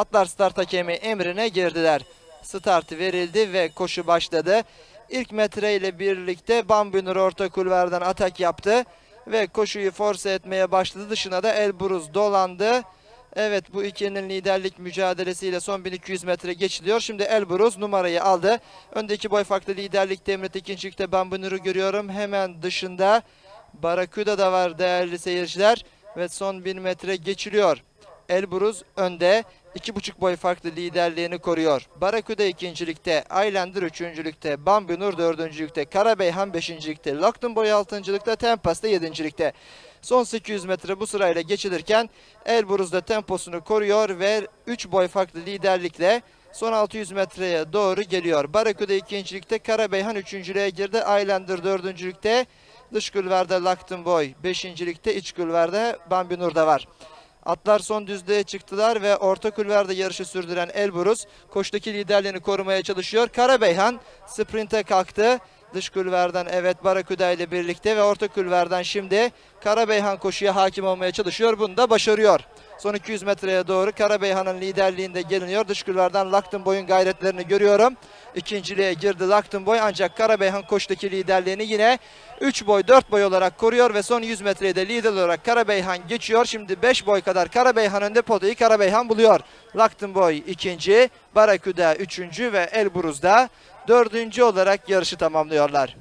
Atlar start hakemi emrine girdiler. Start verildi ve koşu başladı. İlk metre ile birlikte Bambunur orta kulvardan atak yaptı ve koşuyu force etmeye başladı. Dışına da Elburuz dolandı. Evet bu ikinin liderlik mücadelesiyle son 1200 metre geçiliyor. Şimdi Elburuz numarayı aldı. Öndeki boy farklı liderlikte Emret ikincilikte Bambunur'u görüyorum. Hemen dışında Barakuda da var değerli seyirciler. Ve son 1000 metre geçiliyor. Elburuz önde. 2,5 boy farklı liderliğini koruyor. Barakuda ikincilikte, Islander üçüncülükte, Bambunur dördüncülükte, Karabeyhan beşincilikte, Lockton boy altıncılıkta, Tempas da yedincilikte. Son 800 metre bu sırayla geçilirken Elburuz da temposunu koruyor ve 3 boy farklı liderlikle son 600 metreye doğru geliyor. Barakuda ikincilikte, Karabeyhan üçüncülüğe girdi. Islander dördüncülükte, dış kulvarda Lockton boy beşincilikte, iç kulvarda Bambunur da var. Atlar son düzlüğe çıktılar ve orta kulvarda yarışı sürdüren Elburuz koştaki liderliğini korumaya çalışıyor. Karabeyhan sprinte kalktı. Dış kulvardan evet Barakuda ile birlikte ve orta kulvardan şimdi Karabeyhan koşuya hakim olmaya çalışıyor. Bunu da başarıyor. Son 200 metreye doğru Karabeyhan'ın liderliğinde geliniyor. Dış kulvardan Laktın Boy'un gayretlerini görüyorum. İkinciliğe girdi Laktın Boy ancak Karabeyhan koştaki liderliğini yine 3 boy 4 boy olarak koruyor ve son 100 metreye de lider olarak Karabeyhan geçiyor. Şimdi 5 boy kadar Karabeyhan önde podayı Karabeyhan buluyor. Laktın Boy ikinci, Barakuda üçüncü ve Elburuz da dördüncü olarak yarışı tamamlıyorlar.